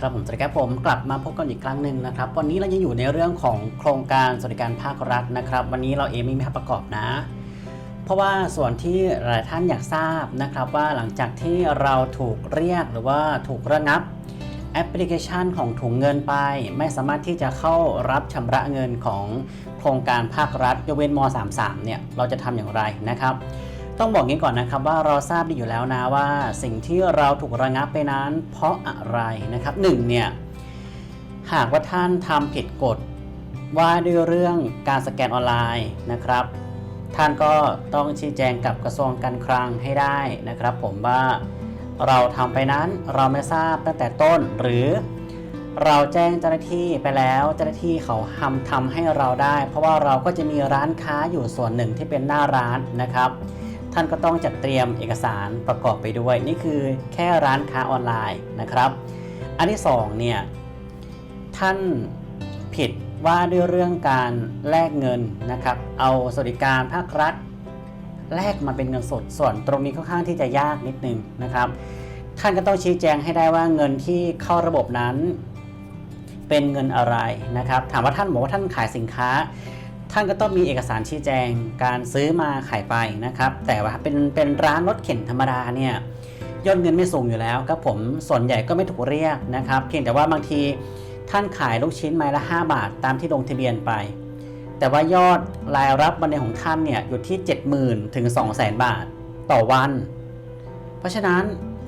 ครับผมสวัสดีครับผมกลับมาพบกันอีกครั้งหนึ่งนะครับ วันนี้เรายังอยู่ในเรื่องของโครงการสวัสดิการภาครัฐนะครับ วันนี้เราเองไม่มีภาพประกอบนะ เพราะว่าส่วนที่หลายท่านอยากทราบนะครับว่าหลังจากที่เราถูกเรียกหรือว่าถูกระงับแอปพลิเคชันของถุงเงินไป ไม่สามารถที่จะเข้ารับชำระเงินของโครงการภาครัฐยกเว้นม .33 เนี่ยเราจะทำอย่างไรนะครับ ต้องบอกงี้ก่อนนะครับว่าเราทราบดีอยู่แล้วนะว่า สิ่งที่เราถูกระงับไปนั้น เพราะอะไรนะครับหนึ่งเนี่ยหากว่าท่านทำผิดกฎว่าด้วยเรื่องการสแกนออนไลน์นะครับ ท่านก็ต้องชี้แจงกับกระทรวงการคลังให้ได้นะครับ ผมว่าเราทำไปนั้นเราไม่ทราบตั้งแต่ต้นหรือเราแจ้งเจ้าหน้าที่ไปแล้วเจ้าหน้าที่เขาทำทำให้เราได้ เพราะว่าเราก็จะมีร้านค้าอยู่ส่วนหนึ่งที่เป็นหน้าร้านนะครับ ท่านก็ต้องจัดเตรียมเอกสารประกอบไปด้วย นี่คือแค่ร้านค้าออนไลน์นะครับ อันที่สองเนี่ยท่านผิดว่าด้วยเรื่องการแลกเงินนะครับ เอาสวัสดิการภาครัฐ แลกมาเป็นเงินสดส่วนตรงนี้ค่อนข้างที่จะยากนิดนึงนะครับ ท่านก็ต้องชี้แจงให้ได้ว่าเงินที่เข้าระบบนั้น เป็นเงินอะไรนะครับ ถามว่าท่านบอกว่าท่านขายสินค้า ท่านก็ต้องมีเอกสารชี้แจงการซื้อมาขายไปนะครับ แต่ว่าเป็นเป็นร้านรถเข็นธรรมดาเนี่ยยอดเงินไม่สูงอยู่แล้วครับผมส่วนใหญ่ก็ไม่ถูกเรียกนะครับ เพียงแต่ว่าบางทีท่านขายลูกชิ้นไม้ละ 5 บาทตามที่ลงทะเบียนไป แต่ว่ายอดรายรับวันเดือนของท่านเนี่ยอยู่ที่ 70,000 ถึง 200,000 บาทต่อวัน เพราะฉะนั้น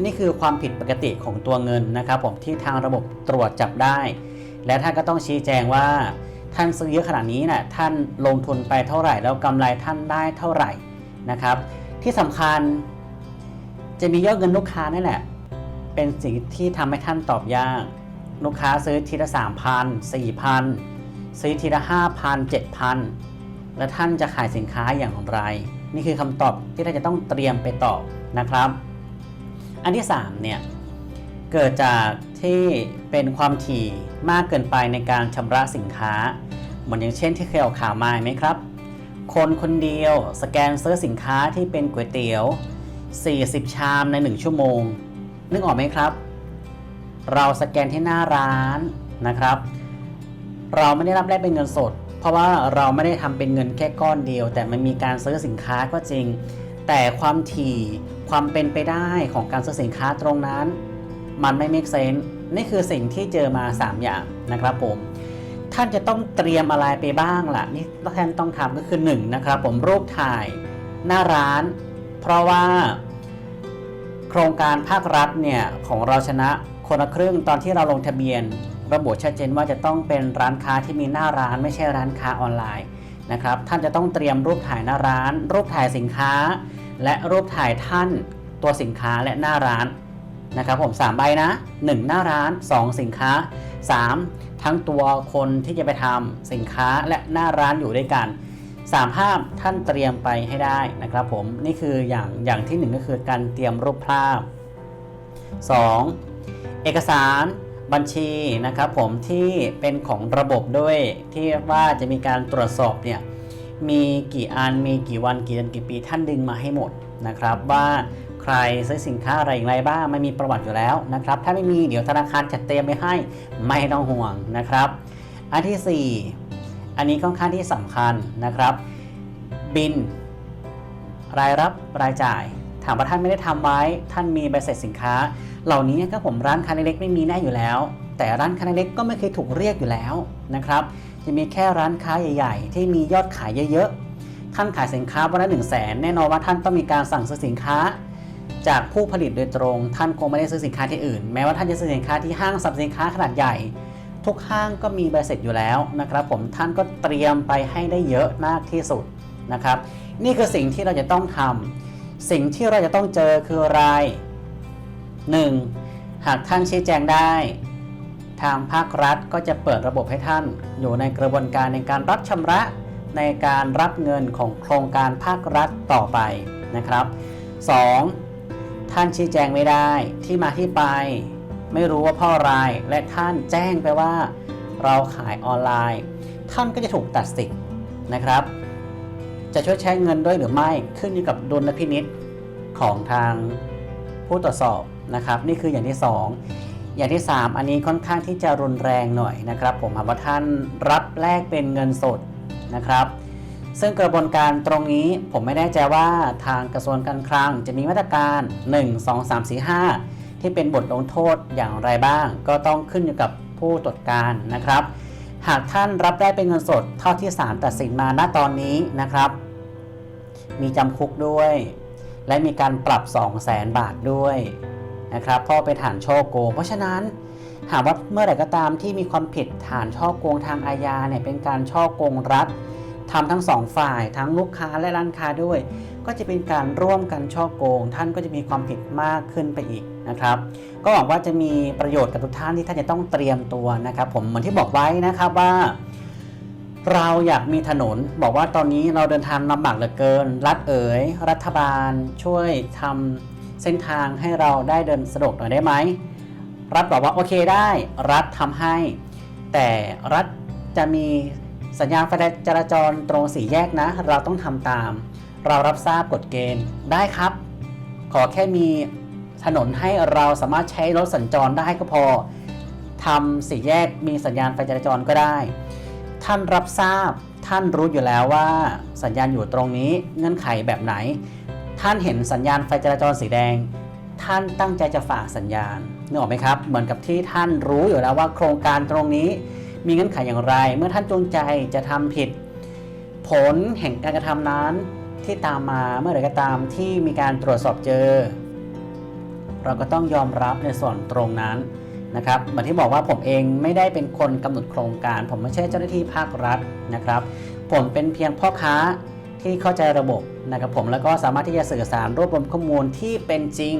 นี่คือความผิดปกติของตัวเงินนะครับ ผมที่ทางระบบตรวจจับได้ และท่านก็ต้องชี้แจงว่า ท่านซื้อเยอะขนาดนี้นะ่ะท่านลงทุนไปเท่าไหร่ แล้วกำไรท่านได้เท่าไหร่นะครับ ที่สำคัญจะมียอดเงินลูกค้านี่แหละเป็นสิ่งที่ทำให้ท่านตอบยาก ลูกค้าซื้อทีละสามพันสี่พันซื้อทีละห้าพันเจ็ดพันแล้วท่านจะขายสินค้าอย่างไร นี่คือคำตอบที่ท่านจะต้องเตรียมไปตอบนะครับ อันที่3เนี่ยเกิดจาก ที่เป็นความถี่มากเกินไปในการชำระสินค้า เหมือนอย่างเช่นที่เคยออกข่าวมาไหมครับ คนคนเดียวสแกนซื้อสินค้าที่เป็นก๋วยเตี๋ยว 40 ชามใน 1 ชั่วโมง นึกออกไหมครับ เราสแกนที่หน้าร้านนะครับ เราไม่ได้รับแลกเป็นเงินสด เพราะว่าเราไม่ได้ทำเป็นเงินแค่ก้อนเดียว แต่มันมีการซื้อสินค้าก็จริง แต่ความถี่ความเป็นไปได้ของการซื้อสินค้าตรงนั้น มันไม่ make sense นี่คือสิ่งที่เจอมา 3 อย่างนะครับผมท่านจะต้องเตรียมอะไรไปบ้างล่ะนี่ท่านต้องทำก็คือ1นะครับผมรูปถ่ายหน้าร้าน เพราะว่า โครงการภาครัฐเนี่ยของเราชนะคนละครึ่งตอนที่เราลงทะเบียน ระบุชัดเจนว่าจะต้องเป็นร้านค้าที่มีหน้าร้านไม่ใช่ร้านค้าออนไลน์นะครับท่านจะต้องเตรียมรูปถ่ายหน้าร้าน รูปถ่ายสินค้า และรูปถ่ายท่านตัวสินค้าและหน้าร้าน นะครับผม3ใบนะ 1 หน้าร้าน 2 สินค้า 3 ทั้งตัวคนที่จะไปทำสินค้าและหน้าร้านอยู่ด้วยกัน 3 ภาพท่านเตรียมไปให้ได้นะครับผมนี่คืออย่างอย่างที่ 1 ก็คือการเตรียมรูปภาพ 2. เอกสารบัญชีนะครับผมที่เป็นของระบบด้วยที่ว่าจะมีการตรวจสอบเนี่ยมีกี่อันมีกี่วันกี่เดือนกี่ปีท่านดึงมาให้หมดนะครับว่า ใครซื้อสินค้าอะไรอย่างไรบ้างไม่มีประวัติอยู่แล้วนะครับ ถ้าไม่มีเดี๋ยวธนาคารจัดเตรียมไว้ให้ไม่ต้องห่วงนะครับ อันที่ 4 อันนี้ค่อนข้างที่สำคัญนะครับ บิน รายรับรายจ่าย ถามว่าท่านไม่ได้ทำไว้ ท่านมีใบเสร็จสินค้า เหล่านี้ก็ผมร้านค้าเล็กไม่มีแน่อยู่แล้ว แต่ร้านค้าเล็กก็ไม่เคยถูกเรียกอยู่แล้วนะครับ จะมีแค่ร้านค้าใหญ่ ๆ ที่มียอดขายเยอะๆท่านขายสินค้าวันละหนึ่งแสนแน่นอนว่าท่านต้องมีการสั่งซื้อสินค้า จากผู้ผลิตโดยตรง ท่านคงไม่ได้ซื้อสินค้าที่อื่น แม้ว่าท่านจะซื้อสินค้าที่ห้างสรรพสินค้าขนาดใหญ่ ทุกห้างก็มีใบเสร็จอยู่แล้วนะครับผมท่านก็เตรียมไปให้ได้เยอะมากที่สุดนะครับนี่คือสิ่งที่เราจะต้องทำสิ่งที่เราจะต้องเจอคืออะไร 1. หากท่านชี้แจงได้ ทางภาครัฐก็จะเปิดระบบให้ท่าน อยู่ในกระบวนการในการรับชำระในการรับเงินของโครงการภาครัฐต่อไปนะครับ 2. ท่านชี้แจงไม่ได้ที่มาที่ไป ไม่รู้ว่าเพ่ออะไรและท่านแจ้งไปว่า เราขายออนไลน์ ท่านก็จะถูกตัดสิทธิ์นะครับ จะช่วยใช้เงินด้วยหรือไม่ขึ้นอยู่กับดุลพินิษของทางผู้ตรวจสอบนะครับ นี่คืออย่างที่ 2 อย่างที่ 3 อันนี้ค่อนข้างที่จะรุนแรงหน่อยนะครับ ผมหากว่าท่านรับแลกเป็นเงินสดนะครับ ซึ่งกระบวนการตรงนี้ผมไม่แน่ใจว่าทางกระทรวงการคลังจะมีมาตรการ 1 2 3 4 5 ที่เป็นบทลงโทษอย่างไรบ้าง ก็ต้องขึ้นอยู่กับผู้ตรวจการนะครับ หากท่านรับได้เป็นเงินสดเท่าที่ศาลตัดสินมาณตอนนี้นะครับ มีจำคุกด้วย และมีการปรับ 2 0 0แสนบาทด้วยนะครับเพราะเป็นฐานช่อโกง เพราะฉะนั้นหากว่าเมื่อไหร่ก็ตามที่มีความผิดฐานช่อโกงทางอาญาเนี่ยเป็นการช่อโกงรัฐ ทำทั้งสองฝ่ายทั้งลูกค้าและร้านค้าด้วย ก็จะเป็นการร่วมกันช่อโกง ท่านก็จะมีความผิดมากขึ้นไปอีกนะครับ ก็หวังว่าจะมีประโยชน์กับทุกท่านที่ท่านจะต้องเตรียมตัวนะครับผมเหมือนที่บอกไว้นะครับว่า เราอยากมีถนน บอกว่าตอนนี้เราเดินทางลำบากเหลือเกิน รัฐเอ๋ยรัฐบาล ช่วยทำเส้นทางให้เราได้เดินสะดวกหน่อยได้ไหมรัฐบอกว่าโอเคได้ รัฐทำให้ แต่รัฐจะมี สัญญาณไฟจราจรตรงสี่แยกนะ เราต้องทำตาม เรารับทราบกฎเกณฑ์ได้ครับ ขอแค่มีถนนให้เราสามารถใช้รถสัญจรได้ก็พอทำสี่แยกมีสัญญาณไฟจราจรก็ได้ ท่านรับทราบท่านรู้อยู่แล้วว่าสัญญาณอยู่ตรงนี้เงื่อนไขแบบไหน ท่านเห็นสัญญาณไฟจราจรสีแดง ท่านตั้งใจจะฝ่าสัญญาณนึกออกไหมครับ เหมือนกับที่ท่านรู้อยู่แล้วว่าโครงการตรงนี้ มีเงื่อนไขอย่างไร เมื่อท่านจงใจจะทำผิด ผลแห่งการกระทำนั้นที่ตามมาเมื่อไรก็ตามที่มีการตรวจสอบเจอ เราก็ต้องยอมรับในส่วนตรงนั้นนะครับเหมือนที่บอกว่าผมเองไม่ได้เป็นคนกำหนดโครงการ ผมไม่ใช่เจ้าหน้าที่ภาครัฐนะครับ ผมเป็นเพียงพ่อค้าที่เข้าใจระบบนะครับผมแล้วก็สามารถที่จะสื่อสารรวบรวมข้อมูลที่เป็นจริง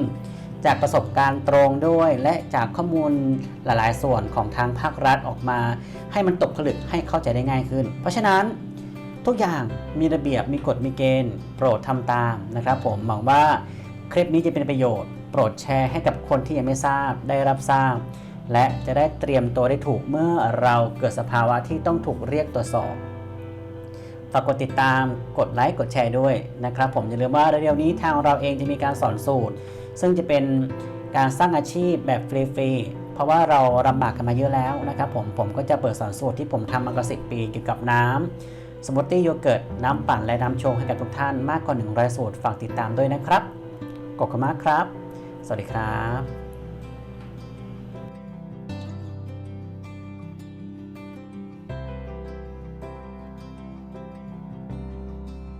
จากประสบการณ์ตรงด้วย และจากข้อมูลหลาย ๆ ส่วนของทางภาครัฐออกมา ให้มันตกผลึกให้เข้าใจได้ง่ายขึ้น เพราะฉะนั้นทุกอย่างมีระเบียบมีกฎมีเกณฑ์ โปรดทำตามนะครับผมหวังว่าคลิปนี้จะเป็นประโยชน์ โปรดแชร์ให้กับคนที่ยังไม่ทราบได้รับทราบ และจะได้เตรียมตัวได้ถูกเมื่อเราเกิดสภาวะที่ต้องถูกเรียกตรวจสอบฝากกดติดตามกดไลค์กดแชร์ด้วยนะครับผมอย่าลืมว่าเร็วๆนี้ทางเราเองจะมีการสอนสูตร ซึ่งจะเป็นการสร้างอาชีพแบบฟรีๆ เพราะว่าเราลำบากกันมาเยอะแล้วนะครับผม ผมก็จะเปิดสอนสูตรที่ผมทำมากว่าสิปีเกี่ยวกับน้ำสมูทตี้โยเกิร์ต น้ำปั่นและน้ำชงให้กับทุกท่านมากกว่า 100 สูตร ฝากติดตามด้วยนะครับ กดคุณมากครับ สวัสดีครับ